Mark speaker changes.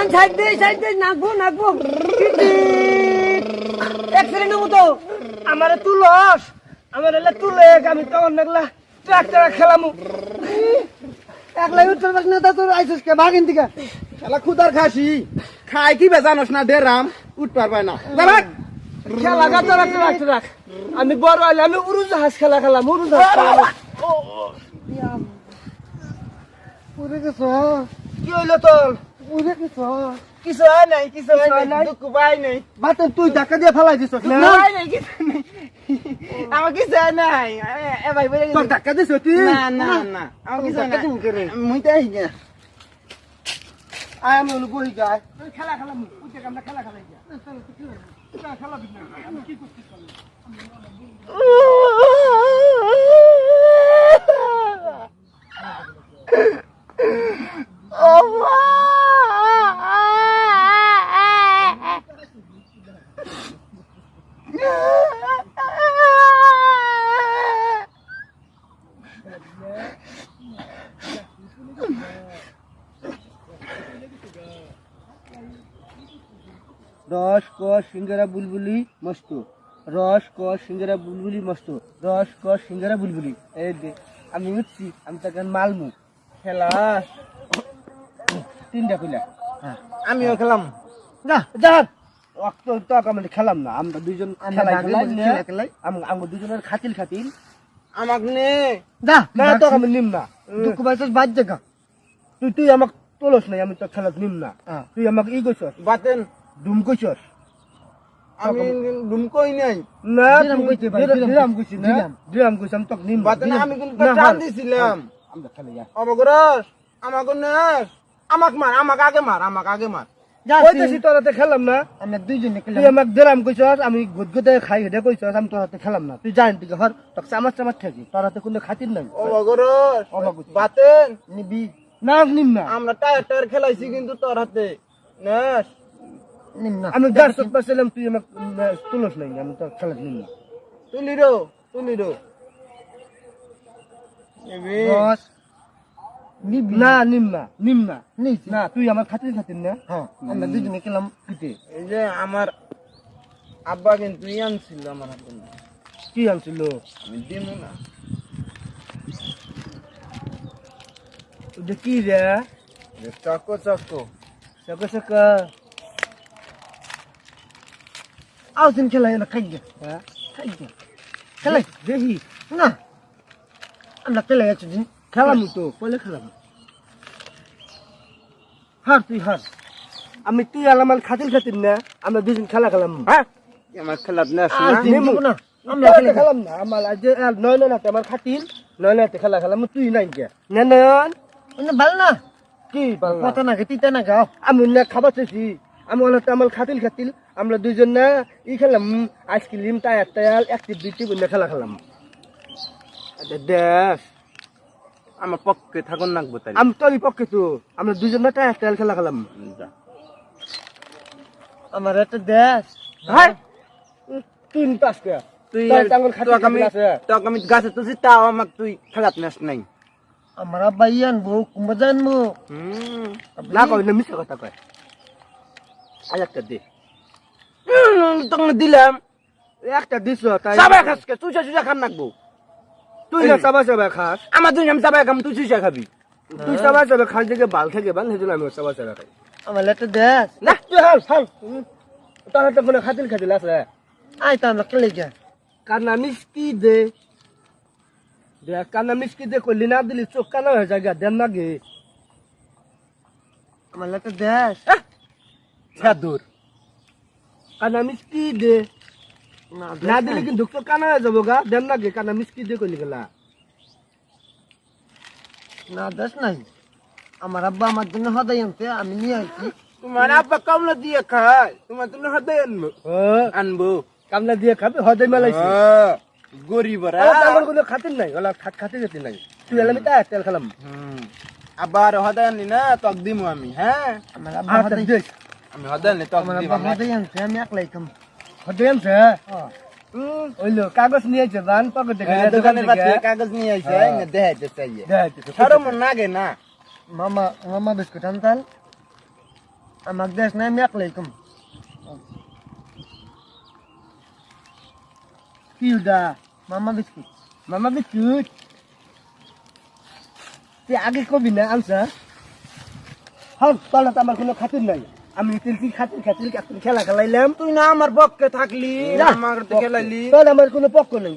Speaker 1: On side দে side দে নাকবো নাকবো। এক্সিডেন্ট হব তো।
Speaker 2: আমারে তুলস আমার এলে তুলে আমি তখন দেখলা ট্রাক্টর খেলামু।
Speaker 1: একলাই উঠতে পারছ না তা তোর আইসস কে? ভাগিন দিকে।
Speaker 3: শালা খুদার খাসি। খাই কি বেজানোস না? ডেরাম উঠ পারবাই না। যাবাক
Speaker 2: খেলা গাতা রাখতে রাখতে রাখ আমি বড় হইলে আমি উড়ুজ হাঁস খেলা খেলাম হাঁস খেলাম।
Speaker 1: পুরে গেছ
Speaker 2: কি হইল তোর?
Speaker 1: গেছ
Speaker 2: কিছু হয় নাই কিছু হয়
Speaker 1: হয়
Speaker 2: নাই? দুঃখ পাই নাই
Speaker 1: বাতে তুই ধাক্কা দিয়ে ফেলাই না
Speaker 2: নাই আমার কিছু হয় নাই এ- এ ভাই বলে
Speaker 1: তোর ধাক্কা দিছ তুই
Speaker 3: না না না
Speaker 2: আমার কিছু হয়
Speaker 1: কে রে
Speaker 3: মুই তো আই না
Speaker 1: আয় আমি বহি গায়
Speaker 2: খেলা উঠে আমরা খেলা খেলাই
Speaker 1: রস ক সিঙ্গারা বুলবুলি মস্ত। রস ক সিঙ্গারা বুলবুলি মস্ত। রস ক সিঙ্গারা বুলবুলি। এই দে আমি উঠছি আমি তাকে মালমু।
Speaker 2: খেলাস।
Speaker 1: তিনটা কইলা।
Speaker 2: আমিও খেলাম।
Speaker 1: না যা অক্ত তো আমি খেলাম না। আমরা দুইজন খেলাই।
Speaker 3: খেলা
Speaker 1: আমরা দুজনের খাতিল খাতিল।
Speaker 2: আমাক নে।
Speaker 1: যা না তো আমি নিম না। দুঃখ পাইছস বাদ জায়গা তুই তুই আমাক তোলস নাই আমি তো খেলা নিম না। তুই আমাক ই কইছস।
Speaker 2: বাতেন
Speaker 1: ডুম কইছস
Speaker 2: আমি ডুম কই নাই।
Speaker 1: না
Speaker 3: দিলাম
Speaker 1: কইছি না।
Speaker 3: দিলাম।
Speaker 1: কইছি আমি তো নিম।
Speaker 2: আমি কিন্তু টান দিছিলাম।
Speaker 1: আমরা খেলে যা
Speaker 2: অবগ্রস আমাকে নাস আমাক মার আমাক আগে মার আমাক আগে মার।
Speaker 1: খেলাম না।
Speaker 3: আমরা দুইজনে
Speaker 1: তুই
Speaker 3: খেলাম
Speaker 1: আমাক দিলাম কইছস আমি গুদগুদে খাই হেডে কইছস আমি তোরাতে খেলাম না। তুই জান তুই হর তোকে চামাচ চামাচ থাকি। তোরাতে কোনো খাতির নাই।
Speaker 2: অবগ্রস
Speaker 1: অবাক
Speaker 2: বাতেন।
Speaker 3: নিবি।
Speaker 1: না নিম না।
Speaker 2: আমরা টায়ার টায়ার খেলাইছি কিন্তু তোর হাতে। নাস।
Speaker 1: আমি গাছ সব পাইছিলাম তুই আমাক তুলস নাই আমি তো খেলা নিম না
Speaker 2: তুলি রো তুলি রো
Speaker 1: না নিম না নিম না তুই আমার খাতির খাতির না।
Speaker 3: হ্যাঁ আমরা দুইজনে খেলাম
Speaker 1: কিতে
Speaker 2: এই যে আমার আব্বা কিন্তু আনছিল আমার হাতে।
Speaker 1: কি আনছিল?
Speaker 2: আমি দিমু না।
Speaker 1: কি রে?
Speaker 2: যে চকো চকো।
Speaker 1: সকা সকা
Speaker 3: আউসিন খেলা এলা খাই গে
Speaker 1: হ্যাঁ?
Speaker 3: খাই গে খেলাই?
Speaker 1: দেখি
Speaker 3: না। আমরা খেলাই আছি দিন।
Speaker 1: খেলাম তো পয়লা খেলাম। হার তুই হার। আমি তুই আর আমার খাতির খাতির না আমরা দুজন খেলা খেলাম।
Speaker 2: হ্যাঁ? আমার খেলাত না
Speaker 3: আমরা খেলাই
Speaker 1: খেলাম না। আমার নয় নয় আমার খাতির নয় নয় খেলা খেলাম তুই নাই কে না নয়ন
Speaker 3: মানে না
Speaker 1: কি পাল্লা?
Speaker 3: কত না তিতা না গাও
Speaker 1: আমি না খাবার চাইছি আমি আমার খাতিল খাতিল। আমরা দুজন না ই খেলাম আইসক্রিম টায়ার টায়ার অ্যাক্টিভিটি বলে খেলা খেলাম।
Speaker 2: আচ্ছা, দেখ আমার পক্ষে থাকুন নাকবো তাই
Speaker 1: আমি তোরই পক্ষে তো আমরা দুজন না টায়ার টায়ার খেলা খেলাম।
Speaker 3: আমার একটা দেশ
Speaker 1: হ্যাঁ? তিন পাঁচটা
Speaker 2: তুই
Speaker 1: তাই টাঙ্গল
Speaker 2: আমি
Speaker 1: খাতির আছে।
Speaker 2: তোকে আমি গাছে তুলছি তাও আমাকে তুই খেলাত নাস নাই।
Speaker 3: আমার আব্বাই আনব কুম্ভ জানব।
Speaker 2: হুম।
Speaker 1: না কই না মিশা কথা কয়।
Speaker 2: আজ একটা দে। তোকে দিলাম।
Speaker 1: একটা দিছ তাই
Speaker 2: সাবাই খাসকে চুচা খান নাকবো।
Speaker 1: তুই না চাবা চাবা খাস।
Speaker 2: আমার দুই আমি সাবাই খাম তুই চুচা খাবি।
Speaker 1: তুই চাবা চাবা খাস থেকে বাল থেকে বাল হেজুল আমি চাবা চাবা খাই।
Speaker 3: আমার একটা দেশ
Speaker 1: না তুই হাল হাল। তার হাতে কোনো খাতিল খাতিল আছে
Speaker 3: আই তো আমরা খেলে যা
Speaker 1: কান্না মিষ্টি দে। দেখ কান্না মিষ্টি দে করলি না দিলি চোখ কানা হয়ে যায় গা, দেন না গে।
Speaker 3: আমার একটা দেশ
Speaker 1: দূর। কান্না মিষ্টি দে।
Speaker 3: না
Speaker 1: দিলে কিন্তু চোখ কানা হয়ে যাব গা। দেন না গে কান্না মিষ্টি দে করলি গেলা।
Speaker 3: না দেশ নাই। আমার আব্বা আমার জন্য হদাই আনতে আমি নিয়ে আসছি
Speaker 2: তোমার আব্বা কামলা দিয়ে খায়। তোমার তুমি হাতে আনব। আনব।
Speaker 1: কামলা দিয়ে খাবে হদে মেলাইছি।
Speaker 2: হ্যাঁ, গরিবরা
Speaker 1: আমার কোনো খাতির নাই ওলা খাত খাতির নাই। তুই এলাম তাই তেল খেলাম।
Speaker 2: আবার হদা আনি না তক দিমু আমি হ্যাঁ?
Speaker 3: আমার আব্বা
Speaker 1: আচ্ছা
Speaker 3: হদাই
Speaker 2: আমি হদা আনি তক
Speaker 3: আমার
Speaker 2: দিম
Speaker 3: আব্বা হদাই আনতে আমি একলাই খাম
Speaker 1: হদে আনছে ওইলো কাগজ নিয়েছে বান পকেট থেকে
Speaker 2: হ্যাঁ, দোকানের পাশে কাগজ নিয়ে আইছে না দেখাইতে চাইয়ে
Speaker 1: দেখ
Speaker 2: সরম লাগে না।
Speaker 3: মামা মামা বিস্কুট আনতাল।
Speaker 2: আমাক দেশ নাই আমি একলাই কম
Speaker 1: কি ওটা?
Speaker 2: মামা বিস্কুট।
Speaker 1: মামা বিস্কুট? তুই আগে কবি না আনসা হ্যাঁ তাহলে তো আমার কোনো খাতির নাই। আমি তিলতিল খাতির খাতির খাতির খেলা খেলাইলাম।
Speaker 2: তুই না আমার পক্ষে থাকলি আমার খেলাইলি।
Speaker 1: আমার কোনো পক্ষ নেই